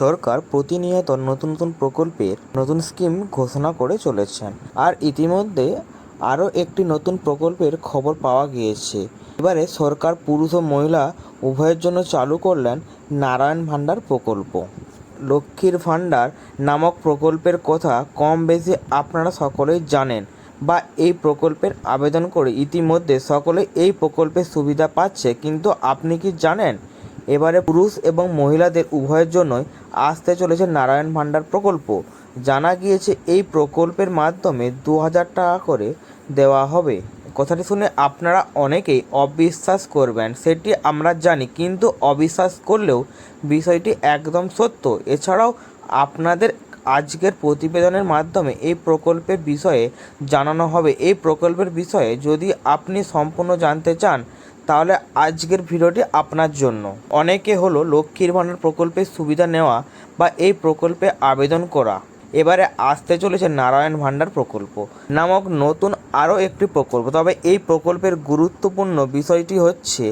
সরকার প্রতিনিয়ত নতুন নতুন প্রকল্পের নতুন স্কিম ঘোষণা করে চলেছেন। আর ইতিমধ্যে আরও একটি নতুন প্রকল্পের খবর পাওয়া গিয়েছে। এবারে সরকার পুরুষ ও মহিলা উভয়ের জন্য চালু করলেন নারায়ণ ভাণ্ডার প্রকল্প। লক্ষ্মীর ভাণ্ডার নামক প্রকল্পের কথা কম বেশি আপনারা সকলেই জানেন বা এই প্রকল্পের আবেদন করে ইতিমধ্যে সকলে এই প্রকল্পের সুবিধা পাচ্ছে। কিন্তু আপনি কি জানেন? এবারে পুরুষ এবং মহিলাদের উভয়ের জন্যই আসতে চলেছে নারায়ণ ভাণ্ডার প্রকল্প। জানা গিয়েছে, এই প্রকল্পের মাধ্যমে দু হাজার টাকা করে দেওয়া হবে। কথাটি শুনে আপনারা অনেকেই অবিশ্বাস করবেন, সেটি আমরা জানি, কিন্তু অবিশ্বাস করলেও বিষয়টি একদম সত্য। এছাড়াও আপনাদের আজকের প্রতিবেদনের মাধ্যমে এই প্রকল্পের বিষয়ে জানানো হবে। এই প্রকল্পের বিষয়ে যদি আপনি সম্পূর্ণ জানতে চান তাহলে আজকের ভিডিওটি আপনার জন্য। অনেকে হলো লক্ষ্মীর ভাণ্ডার প্রকল্পের সুবিধা নেওয়া বা এই প্রকল্পে আবেদন করা। এবারে আসতে চলেছে নারায়ণ ভাণ্ডার প্রকল্প নামক নতুন আরও একটি প্রকল্প। তবে এই প্রকল্পের গুরুত্বপূর্ণ বিষয়টি হচ্ছে,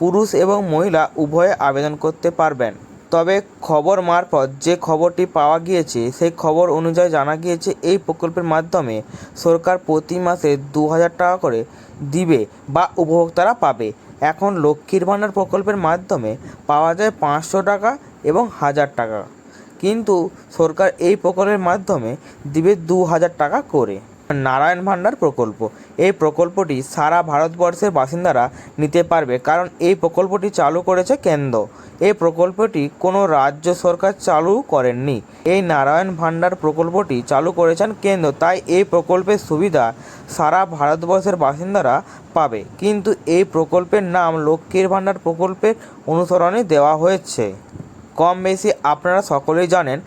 পুরুষ এবং মহিলা উভয়ে আবেদন করতে পারবেন। তবে খবর মারফত যে খবরটি পাওয়া গিয়েছে, সেই খবর অনুযায়ী জানা গিয়েছে, এই প্রকল্পের মাধ্যমে সরকার প্রতি মাসে দু হাজার টাকা করে দিবে বা উপভোক্তারা পাবে। এখন লক্ষ্মীর ভাণ্ডার প্রকল্পের মাধ্যমে পাওয়া যায় পাঁচশো টাকা এবং হাজার টাকা। কিন্তু সরকার এই প্রকল্পের মাধ্যমে দিবে দু হাজার টাকা করে। নারায়ণ ভাণ্ডার প্রকল্প। এই প্রকল্পটি সারা ভারতবর্ষের বাসিন্দারা নিতে পারবে, কারণ এই প্রকল্পটি চালু করেছে কেন্দ্র। এই প্রকল্পটি কোনো রাজ্য সরকার চালু করেননি। এই নারায়ণ ভাণ্ডার প্রকল্পটি চালু করেছেন কেন্দ্র, তাই এই প্রকল্পের সুবিধা সারা ভারতবর্ষের বাসিন্দারা পাবে। কিন্তু এই প্রকল্পের নাম লক্ষ্মীর ভাণ্ডার প্রকল্পের অনুসরণে দেওয়া হয়েছে। কম বেশি আপনারা সকলেই জানেন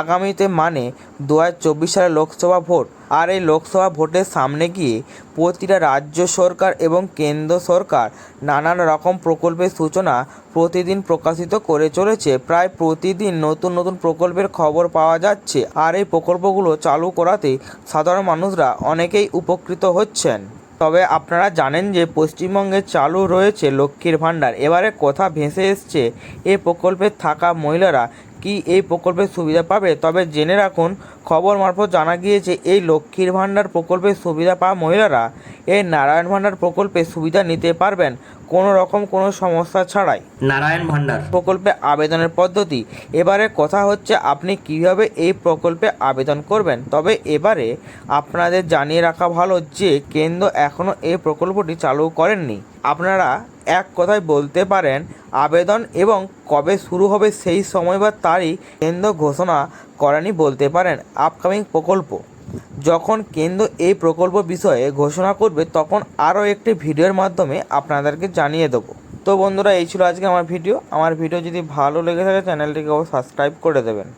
আগামীতে মানে দু হাজার চব্বিশ সালে লোকসভা ভোট। আর এই লোকসভা ভোটের সামনে গিয়ে প্রতিটা রাজ্য সরকার এবং কেন্দ্র সরকার নানান রকম প্রকল্পের সূচনা প্রতিদিন প্রকাশিত করে চলেছে। প্রায় প্রতিদিন নতুন নতুন প্রকল্পের খবর পাওয়া যাচ্ছে। আর এই প্রকল্পগুলো চালু করাতে সাধারণ মানুষরা অনেকেই উপকৃত হচ্ছেন। তবে আপনারা জানেন যে পশ্চিমবঙ্গে চালু রয়েছে লক্ষ্মীর ভাণ্ডার। এবারে কথা ভেসে এসছে, এ প্রকল্পে থাকা মহিলারা কি এই প্রকল্পের সুবিধা পাবে? তবে জেনে রাখুন খবর মারফত জানা গিয়েছে এই লক্ষ্মীর ভাণ্ডার প্রকল্পের সুবিধা পাওয়া মহিলারা এই নারায়ণ ভাণ্ডার প্রকল্পের সুবিধা নিতে পারবেন কোনো রকম কোনো সমস্যা ছাড়াই। নারায়ণ ভান্ডার প্রকল্পে আবেদনের পদ্ধতি। এবারে কথা হচ্ছে আপনি কীভাবে এই প্রকল্পে আবেদন করবেন? তবে এবারে আপনাদের জানিয়ে রাখা ভালো যে কেন্দ্র এখনও এই প্রকল্পটি চালু করেননি। আপনারা এক কথায় বলতে পারেন, আবেদন এবং কবে শুরু হবে সেই সময় বা তারিখ কেন্দ্র ঘোষণা করেনি বলতে পারেন আপকামিং প্রকল্প। যখন কেন্দ্র এই প্রকল্প বিষয়ে ঘোষণা করবে, তখন আরও একটি ভিডিওর মাধ্যমে আপনাদেরকে জানিয়ে দেবো। তো বন্ধুরা, এই ছিল আজকে আমার ভিডিও। আমার ভিডিও যদি ভালো লেগে থাকে, চ্যানেলটিকে সাবস্ক্রাইব করে দেবেন।